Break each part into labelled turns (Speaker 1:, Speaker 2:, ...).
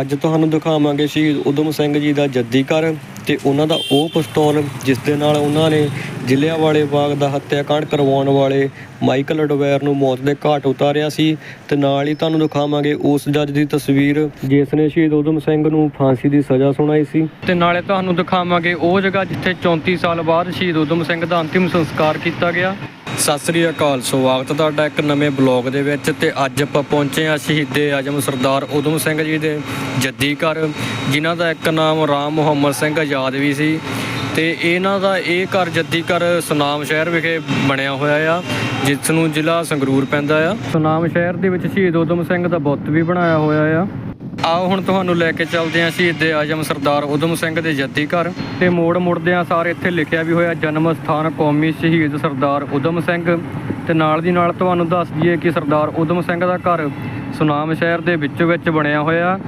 Speaker 1: ਅੱਜ ਤੁਹਾਨੂੰ ਦਿਖਾਵਾਂਗੇ ਸ਼ਹੀਦ ਉਦਮ ਸਿੰਘ ਜੀ ਦਾ ਜੱਦੀ ਘਰ ਤੇ ਉਹਨਾਂ ਦਾ ਉਹ ਪਿਸਤੌਲ, ਜਿਸ ਦੇ ਨਾਲ ਉਹਨਾਂ ਨੇ ਜ਼ਿਲ੍ਹਿਆਂਵਾਲੇ ਬਾਗ ਦਾ ਹੱਤਿਆਕਾਂਡ ਕਰਵਾਉਣ ਵਾਲੇ ਮਾਈਕਲ ਅਡਵੈਰ ਨੂੰ ਮੌਤ ਦੇ ਘਾਟ ਉਤਾਰਿਆ ਸੀ ਤੇ ਨਾਲ ਹੀ ਤੁਹਾਨੂੰ ਦਿਖਾਵਾਂਗੇ ਉਸ ਜੱਜ ਦੀ ਤਸਵੀਰ, ਜਿਸ ਨੇ ਸ਼ਹੀਦ ਉਦਮ ਸਿੰਘ ਨੂੰ ਫਾਂਸੀ ਦੀ ਸਜ਼ਾ ਸੁਣਾਈ ਸੀ। ਤੇ ਨਾਲੇ ਤੁਹਾਨੂੰ ਦਿਖਾਵਾਂਗੇ ਉਹ ਜਗ੍ਹਾ ਜਿੱਥੇ 34 ਸਾਲ ਬਾਅਦ ਸ਼ਹੀਦ ਉਦਮ ਸਿੰਘ ਦਾ ਅੰਤਿਮ ਸੰਸਕਾਰ ਕੀਤਾ ਗਿਆ। ਸਤਿ ਸ੍ਰੀ ਅਕਾਲ, ਸਵਾਗਤ ਤੁਹਾਡਾ ਇੱਕ ਨਵੇਂ ਬਲੌਗ ਦੇ ਵਿੱਚ ਤੇ ਅੱਜ ਆਪਾਂ ਪਹੁੰਚੇ ਹਾਂ ਸ਼ਹੀਦੇ ਆਜਮ ਸਰਦਾਰ ਉਦਮ ਸਿੰਘ ਜੀ ਦੇ ਜੱਦੀ ਘਰ, ਜਿਨ੍ਹਾਂ ਦਾ ਇੱਕ ਨਾਮ ਰਾਮ ਮੁਹੰਮਦ ਸਿੰਘ ਆਜ਼ਾਦ ਵੀ ਸੀ ਤੇ ਇਹਨਾਂ ਦਾ ਇਹ ਘਰ ਜੱਦੀ ਘਰ ਸੁਨਾਮ ਸ਼ਹਿਰ ਵਿਖੇ ਬਣਿਆ ਹੋਇਆ ਆ, ਜਿਸ ਨੂੰ ਜ਼ਿਲ੍ਹਾ ਸੰਗਰੂਰ ਪੈਂਦਾ ਆ। ਸੁਨਾਮ ਸ਼ਹਿਰ ਦੇ ਵਿੱਚ ਸ਼ਹੀਦ ਉਦਮ ਸਿੰਘ ਦਾ ਬੁੱਤ ਵੀ ਬਣਾਇਆ ਹੋਇਆ ਆ। ਆਓ ਹੁਣ ਤੁਹਾਨੂੰ ਲੈ ਕੇ ਚੱਲਦੇ ਹਾਂ ਸ਼ਹੀਦ ਆਜਮ ਸਰਦਾਰ ਉਦਮ ਸਿੰਘ ਦੇ ਜੱਦੀ ਘਰ ਤੇ ਮੋੜ ਮੁੜਦਿਆਂ ਸਾਰ ਇੱਥੇ ਲਿਖਿਆ ਵੀ ਹੋਇਆ ਜਨਮ ਸਥਾਨ ਕੌਮੀ ਸ਼ਹੀਦ ਸਰਦਾਰ ਉਦਮ ਸਿੰਘ ਤੇ ਨਾਲ ਦੀ ਨਾਲ ਤੁਹਾਨੂੰ ਦੱਸ ਦਈਏ ਕਿ ਸਰਦਾਰ ਉਦਮ ਸਿੰਘ ਦਾ ਘਰ ਸੁਨਾਮ ਸ਼ਹਿਰ ਦੇ ਵਿੱਚੋਂ ਵਿੱਚ ਬਣਿਆ ਹੋਇਆ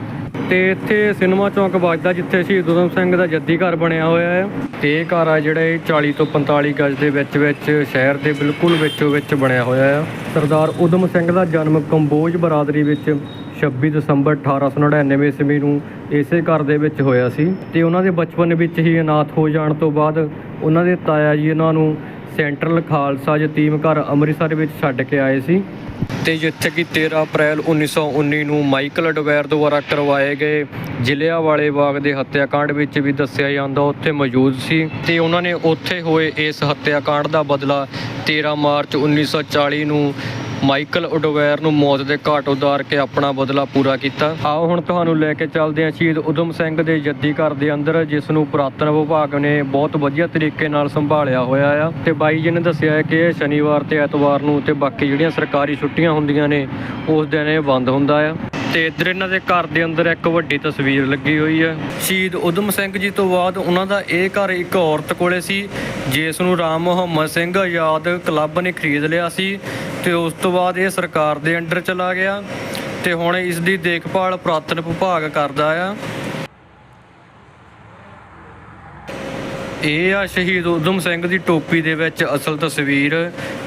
Speaker 1: ਤੇ ਇੱਥੇ ਸਿਨੇਮਾ ਚੌਂਕ ਵੱਜਦਾ ਜਿੱਥੇ ਸ਼ਹੀਦ ਉਦਮ ਸਿੰਘ ਦਾ ਜੱਦੀ ਘਰ ਬਣਿਆ ਹੋਇਆ ਹੈ। ਤੇ ਇਹ ਘਰ ਆ ਜਿਹੜਾ ਇਹ 40 ਤੋਂ 45 ਗਜ ਦੇ ਵਿੱਚ ਵਿੱਚ ਸ਼ਹਿਰ ਦੇ ਬਿਲਕੁਲ ਵਿੱਚੋਂ ਵਿੱਚ ਬਣਿਆ ਹੋਇਆ ਆ ਸਰਦਾਰ ਉਦਮ ਸਿੰਘ ਦਾ ਜਨਮ ਕੰਬੋਜ ਬਰਾਦਰੀ ਵਿੱਚ 26 ਦਸੰਬਰ 1899 ਈਸਵੀ ਨੂੰ ਇਸੇ ਘਰ ਦੇ ਵਿੱਚ ਹੋਇਆ ਸੀ ਤੇ ਉਹਨਾਂ ਦੇ ਬਚਪਨ ਵਿੱਚ ਹੀ ਅਨਾਥ ਹੋ ਜਾਣ ਤੋਂ ਬਾਅਦ ਉਹਨਾਂ ਦੇ ਤਾਇਆ ਜੀ ਉਹਨਾਂ ਨੂੰ ਸੈਂਟਰਲ ਖਾਲਸਾ ਯਤੀਮ ਘਰ ਅੰਮ੍ਰਿਤਸਰ ਵਿੱਚ ਛੱਡ ਕੇ ਆਏ ਸੀ। ਤੇ ਜਿੱਥੇ ਕਿ 13 ਅਪ੍ਰੈਲ 1919 ਨੂੰ ਮਾਈਕਲ ਅਡਵੈਰ ਦੁਆਰਾ ਕਰਵਾਏ ਗਏ ਜ਼ਿਲ੍ਹਿਆਂ ਵਾਲੇ ਬਾਗ ਦੇ ਹੱਤਿਆਕਾਂਡ ਵਿੱਚ ਵੀ ਦੱਸਿਆ ਜਾਂਦਾ, ਉੱਥੇ ਮੌਜੂਦ ਸੀ ਤੇ ਉਹਨਾਂ ਨੇ ਉੱਥੇ ਹੋਏ ਇਸ ਹੱਤਿਆਕਾਂਡ ਦਾ ਬਦਲਾ 13 ਮਾਰਚ 1940 ਨੂੰ ਮਾਈਕਲ ਉਡਵੈਰ ਨੂੰ ਮੌਤ ਦੇ ਘਾਟ ਉਤਾਰ ਕੇ ਆਪਣਾ ਬਦਲਾ ਪੂਰਾ ਕੀਤਾ। ਆਓ ਹੁਣ ਤੁਹਾਨੂੰ ਲੈ ਕੇ ਚੱਲਦੇ ਹਾਂ ਸ਼ਹੀਦ ਉਦਮ ਸਿੰਘ ਦੇ ਜੱਦੀ ਘਰ ਦੇ ਅੰਦਰ, ਜਿਸ ਨੂੰ ਪੁਰਾਤਨ ਵਿਭਾਗ ਨੇ ਬਹੁਤ ਵਧੀਆ ਤਰੀਕੇ ਨਾਲ ਸੰਭਾਲਿਆ ਹੋਇਆ ਆ। ਤੇ ਬਾਈ ਜੀ ਨੇ ਦੱਸਿਆ ਹੈ ਕਿ ਸ਼ਨੀਵਾਰ ਤੇ ਐਤਵਾਰ ਨੂੰ ਤੇ ਬਾਕੀ ਜਿਹੜੀਆਂ ਸਰਕਾਰੀ ਛੁੱਟੀਆਂ ਹੁੰਦੀਆਂ ਨੇ, ਉਸ ਦਿਨ ਇਹ ਬੰਦ ਹੁੰਦਾ ਆ। ਤੇ ਇੱਧਰ ਇਹਨਾਂ ਦੇ ਘਰ ਦੇ ਅੰਦਰ ਇੱਕ ਵੱਡੀ ਤਸਵੀਰ ਲੱਗੀ ਹੋਈ ਹੈ ਸ਼ਹੀਦ ਉਦਮ ਸਿੰਘ ਜੀ ਤੋਂ ਬਾਅਦ ਉਹਨਾਂ ਦਾ ਇਹ ਘਰ ਇੱਕ ਔਰਤ ਕੋਲੇ ਸੀ, ਜਿਸ ਨੂੰ ਰਾਮ ਮੁਹੰਮਦ ਸਿੰਘ ਆਜ਼ਾਦ ਕਲੱਬ ਨੇ ਖਰੀਦ ਲਿਆ ਸੀ। ਤੇ ਉਸ ਤੋਂ ਬਾਅਦ ਇਹ ਸਰਕਾਰ ਦੇ ਅੰਡਰ ਚਲਾ ਗਿਆ ਤੇ ਹੁਣ ਇਸ ਦੀ ਦੇਖਭਾਲ ਪੁਰਾਤਨ ਵਿਭਾਗ ਕਰਦਾ ਆ। ਇਹ ਆ ਸ਼ਹੀਦ ਉਦਮ ਸਿੰਘ ਦੀ ਟੋਪੀ ਦੇ ਵਿੱਚ ਅਸਲ ਤਸਵੀਰ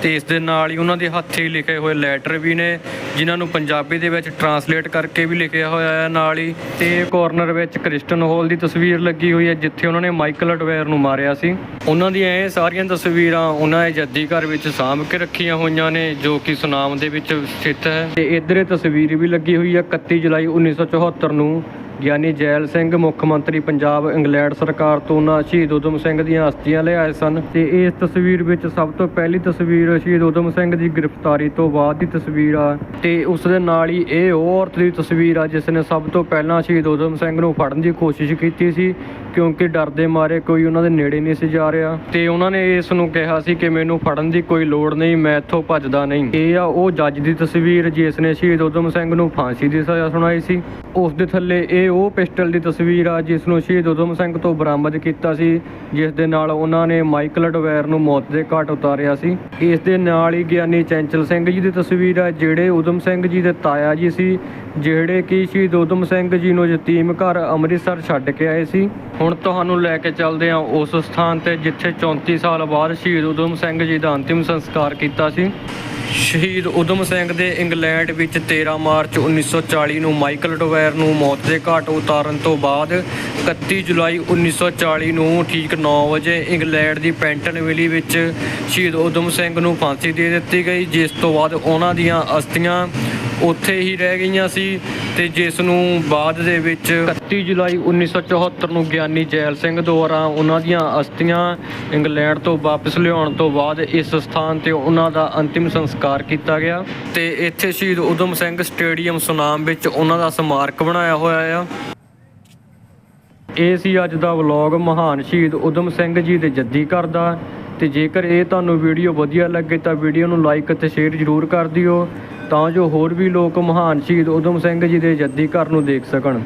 Speaker 1: ਤੇ ਇਸ ਦੇ ਨਾਲ ਹੀ ਉਹਨਾਂ ਦੇ ਹੱਥੀਂ ਲਿਖੇ ਹੋਏ ਲੈਟਰ ਵੀ ਨੇ ਜਿਨ੍ਹਾਂ ਨੂੰ ਪੰਜਾਬੀ ਦੇ ਵਿੱਚ ਟਰਾਂਸਲੇਟ ਕਰਕੇ ਵੀ ਲਿਖਿਆ ਹੋਇਆ ਹੈ ਨਾਲ ਹੀ ਤੇ ਕਾਰਨਰ ਵਿੱਚ ਕ੍ਰਿਸਟਨ ਹੋਲ ਦੀ ਤਸਵੀਰ ਲੱਗੀ ਹੋਈ ਹੈ, ਜਿੱਥੇ ਉਹਨਾਂ ਨੇ ਮਾਈਕਲ ਅਡਵੇਅਰ ਨੂੰ ਮਾਰਿਆ ਸੀ। ਉਹਨਾਂ ਦੀਆਂ ਇਹ ਸਾਰੀਆਂ ਤਸਵੀਰਾਂ ਉਹਨਾਂ ਦੇ ਜੱਦੀ ਘਰ ਵਿੱਚ ਸਾਂਭ ਕੇ ਰੱਖੀਆਂ ਹੋਈਆਂ ਨੇ, ਜੋ ਕਿ ਸੁਨਾਮ ਦੇ ਵਿੱਚ ਸਥਿਤ ਹੈ। ਤੇ ਇੱਧਰ ਇਹ ਤਸਵੀਰ ਵੀ ਲੱਗੀ ਹੋਈ ਹੈ 31 ਜੁਲਾਈ 1974 ਨੂੰ ਗਿਆਨੀ ਜੈਲ ਸਿੰਘ, ਮੁੱਖ ਮੰਤਰੀ ਪੰਜਾਬ, ਇੰਗਲੈਂਡ ਸਰਕਾਰ ਤੋਂ ਉਹਨਾਂ ਸ਼ਹੀਦ ਉਦਮ ਸਿੰਘ ਦੀਆਂ ਅਸਥੀਆਂ ਲਿਆਏ ਸਨ ਤੇ ਇਸ ਤਸਵੀਰ ਵਿੱਚ ਸਭ ਤੋਂ ਪਹਿਲੀ ਤਸਵੀਰ ਸ਼ਹੀਦ ਉਦਮ ਸਿੰਘ ਦੀ ਗ੍ਰਿਫਤਾਰੀ ਤੋਂ ਬਾਅਦ ਦੀ ਤਸਵੀਰ ਆ ਤੇ ਉਸ ਦੇ ਨਾਲ ਹੀ ਇਹ ਉਹ ਔਰਤ ਦੀ ਤਸਵੀਰ ਆ ਜਿਸ ਨੇ ਸਭ ਤੋਂ ਪਹਿਲਾਂ ਸ਼ਹੀਦ ਉਦਮ ਸਿੰਘ ਨੂੰ ਫੜਨ ਦੀ ਕੋਸ਼ਿਸ਼ ਕੀਤੀ ਸੀ ਕਿਉਂਕਿ ਡਰ ਦੇ ਮਾਰੇ ਕੋਈ ਉਹਨਾਂ ਦੇ ਨੇੜੇ ਨਹੀਂ ਸੀ ਜਾ ਰਿਹਾ। ਤੇ ਉਹਨਾਂ ਨੇ ਇਸ ਨੂੰ ਕਿਹਾ ਸੀ ਕਿ ਮੈਨੂੰ ਫੜਨ ਦੀ ਕੋਈ ਲੋੜ ਨਹੀਂ, ਮੈਂ ਇੱਥੋਂ ਭੱਜਦਾ ਨਹੀਂ। ਇਹ ਆ ਉਹ ਜੱਜ ਦੀ ਤਸਵੀਰ ਜਿਸ ਨੇ ਸ਼ਹੀਦ ਉਦਮ ਸਿੰਘ ਨੂੰ ਫਾਂਸੀ ਦੀ ਸਜ਼ਾ ਸੁਣਾਈ ਸੀ। ਉਸ ਦੇ ਥੱਲੇ ਇਹ ਉਹ ਪਿਸਟਲ ਦੀ ਤਸਵੀਰ ਆ ਜਿਸ ਨੂੰ ਸ਼ਹੀਦ ਉਦਮ ਸਿੰਘ ਤੋਂ ਬਰਾਮਦ ਕੀਤਾ ਸੀ, ਜਿਸ ਦੇ ਨਾਲ ਉਹਨਾਂ ਨੇ ਮਾਈਕਲ ਅਡਵੈਰ ਨੂੰ ਮੌਤ ਦੇ ਘਾਟ ਉਤਾਰਿਆ ਸੀ। ਇਸ ਦੇ ਨਾਲ ਹੀ ਗਿਆਨੀ ਚੈਂਚਲ ਸਿੰਘ ਜੀ ਦੀ ਤਸਵੀਰ ਆ, ਜਿਹੜੇ ਉਦਮ ਸਿੰਘ ਜੀ ਦੇ ਤਾਇਆ ਜੀ ਸੀ, ਜਿਹੜੇ ਕਿ ਸ਼ਹੀਦ ਉਦਮ ਸਿੰਘ ਜੀ ਨੂੰ ਯਤੀਮ ਘਰ ਅੰਮ੍ਰਿਤਸਰ ਛੱਡ ਕੇ ਆਏ ਸੀ। ਹੁਣ ਤੁਹਾਨੂੰ ਲੈ ਕੇ ਚੱਲਦੇ ਹਾਂ ਉਸ ਸਥਾਨ ਤੇ ਜਿੱਥੇ 34 ਸਾਲ ਬਾਅਦ ਸ਼ਹੀਦ ਉਦਮ ਸਿੰਘ ਜੀ ਦਾ ਅੰਤਿਮ ਸੰਸਕਾਰ ਕੀਤਾ ਸੀ। ਸ਼ਹੀਦ ਉਦਮ ਸਿੰਘ ਦੇ ਇੰਗਲੈਂਡ ਵਿੱਚ 13 ਮਾਰਚ 1940 ਨੂੰ ਮਾਈਕਲ ਡੋਵੈਰ ਨੂੰ ਮੌਤ ਦੇ ਘਾਟ ਉਤਾਰਨ ਤੋਂ ਬਾਅਦ 31 ਜੁਲਾਈ 1940 ਨੂੰ ਠੀਕ 9 ਵਜੇ ਇੰਗਲੈਂਡ ਦੀ ਪੈਂਟਨਵਿਲੀ ਵਿੱਚ ਸ਼ਹੀਦ ਉਦਮ ਸਿੰਘ ਨੂੰ ਫਾਂਸੀ ਦੇ ਦਿੱਤੀ ਗਈ, ਜਿਸ ਤੋਂ ਬਾਅਦ ਉਹਨਾਂ ਦੀਆਂ ਅਸਥੀਆਂ ਉੱਥੇ ਹੀ ਰਹਿ ਗਈਆਂ ਸੀ ਤੇ ਜਿਸ ਨੂੰ ਬਾਅਦ ਦੇ ਵਿੱਚ 31 ਜੁਲਾਈ 1974 ਨੂੰ ਗਿਆਨੀ ਜੈਲ ਸਿੰਘ ਦੁਆਰਾ ਉਹਨਾਂ ਦੀਆਂ ਅਸਥੀਆਂ ਇੰਗਲੈਂਡ ਤੋਂ ਵਾਪਸ ਲਿਆਉਣ ਤੋਂ ਬਾਅਦ ਇਸ ਸਥਾਨ ਤੇ ਉਹਨਾਂ ਦਾ ਅੰਤਿਮ ਸੰਸਕਾਰ ਕੀਤਾ ਗਿਆ ਤੇ ਇੱਥੇ ਸ਼ਹੀਦ ਉਦਮ ਸਿੰਘ ਸਟੇਡੀਅਮ ਸੁਨਾਮ ਵਿੱਚ ਉਹਨਾਂ ਦਾ ਸਮਾਰਕ ਬਣਾਇਆ ਹੋਇਆ ਆ। ਇਹ ਸੀ ਅੱਜ ਦਾ ਵਲੌਗ। ਮਹਾਨ ਸ਼ਹੀਦ ਉਦਮ ਸਿੰਘ ਜੀ ਦੇ ਜੱਦੀ ਘਰ ਦਾ ਤੇ ਜੇਕਰ ਇਹ ਤੁਹਾਨੂੰ ਵੀਡੀਓ ਵਧੀਆ ਲੱਗੇ ਤਾਂ ਵੀਡੀਓ ਨੂੰ ਲਾਈਕ ਅਤੇ ਸ਼ੇਅਰ ਜ਼ਰੂਰ ਕਰ ਦਿਓ, ਤਾਂ ਜੋ ਹੋਰ ਵੀ ਲੋਕ ਮਹਾਨ ਸ਼ਹੀਦ ਉਦਮ ਸਿੰਘ ਜੀ ਦੇ ਜੱਦੀ ਘਰ ਨੂੰ ਦੇਖ ਸਕਣ।